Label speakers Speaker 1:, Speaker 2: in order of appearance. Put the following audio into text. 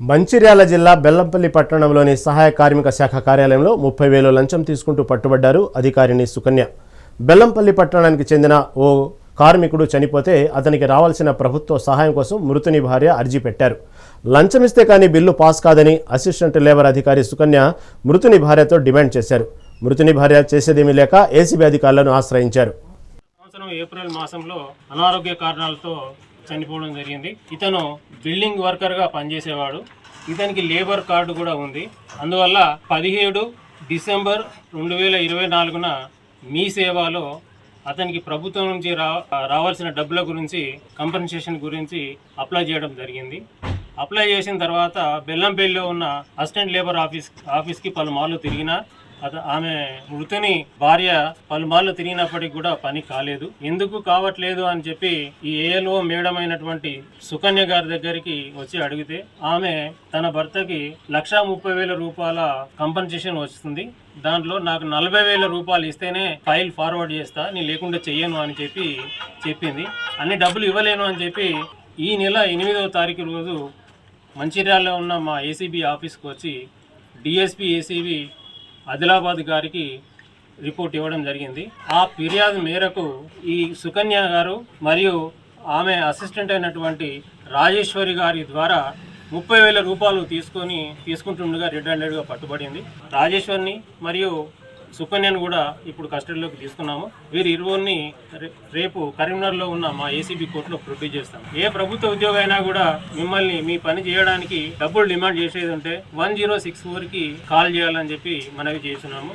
Speaker 1: మంచిర్యాల జిల్లా బెల్లంపల్లి పట్టణంలోని సహాయ కార్మిక శాఖ కార్యాలయంలో ముప్పై వేలు లంచం తీసుకుంటూ పట్టుబడ్డారు అధికారిని సుకన్య. బెల్లంపల్లి పట్టణానికి చెందిన ఓ కార్మికుడు చనిపోతే అతనికి రావాల్సిన ప్రభుత్వ సహాయం కోసం మృతుని భార్య అర్జీ పెట్టారు. లంచమిస్తే కానీ బిల్లు పాస్ కాదని అసిస్టెంట్ లేబర్ అధికారి సుకన్య మృతుని భార్యతో డిమాండ్ చేశారు. మృతుని భార్య చేసేదేమీ లేక ఏసీబీ అధికారులను ఆశ్రయించారు.
Speaker 2: సంవత్సరం ఏప్రిల్ మాసంలో అనారోగ్య కారణాలతో చనిపోవడం జరిగింది. ఇతను బిల్డింగ్ వర్కర్గా పనిచేసేవాడు. ఇతనికి లేబర్ కార్డు కూడా ఉంది. అందువల్ల పదిహేడు డిసెంబర్ రెండు వేల ఇరవై నాలుగున మీ సేవలో అతనికి ప్రభుత్వం నుంచి రా రావాల్సిన డబ్బుల గురించి కంపెన్సేషన్ గురించి అప్లై చేయడం జరిగింది. అప్లై చేసిన తర్వాత బెల్లంపల్లిలో ఉన్న అసిస్టెంట్ లేబర్ ఆఫీస్ ఆఫీస్కి పలుమార్లు తిరిగినా అత ఆమె మృతుని భార్య పలుమార్లు తిరిగినప్పటికి కూడా పని కాలేదు. ఎందుకు కావట్లేదు అని చెప్పి ఈ ఏఎల్ఓ మేడం అయినటువంటి సుకన్య గారి దగ్గరికి వచ్చి అడిగితే ఆమె తన భర్తకి లక్షా ముప్పై వేల రూపాయల కంపన్సేషన్ వస్తుంది. దాంట్లో నాకు నలభై వేల రూపాయలు ఇస్తేనే ఫైల్ ఫార్వర్డ్ చేస్తా నేను లేకుండా చెయ్యను అని చెప్పి చెప్పింది. అన్ని డబ్బులు ఇవ్వలేను అని చెప్పి ఈ నెల ఎనిమిదవ తారీఖు రోజు మంచిర్యాలలో ఉన్న మా ఏసీబీ ఆఫీస్కి వచ్చి డిఎస్పి ఏసీబీ ఆదిలాబాద్ గారికి రిపోర్ట్ ఇవ్వడం జరిగింది. ఆ ఫిర్యాదు మేరకు ఈ సుకన్య గారు మరియు ఆమె అసిస్టెంట్ అయినటువంటి రాజేశ్వరి గారి ద్వారా ముప్పై వేల రూపాయలు తీసుకొని తీసుకుంటుండగా రెడ్ హండ్రెడ్గా పట్టుబడింది. రాజేశ్వరిని మరియు సుకన్యను కూడా ఇప్పుడు కస్టడీలోకి తీసుకున్నాము. వీరి ఇరువురిని రేపు కరీంనగర్లో ఉన్న మా ఏసీబీ కోర్టులో ప్రొడ్యూస్ చేస్తాం. ఏ ప్రభుత్వ ఉద్యోగం అయినా కూడా మిమ్మల్ని మీ పని చేయడానికి డబ్బులు డిమాండ్ చేసేది ఉంటే వన్ జీరో సిక్స్ ఫోర్కి కాల్ చేయాలని చెప్పి మనవి చేస్తున్నాము.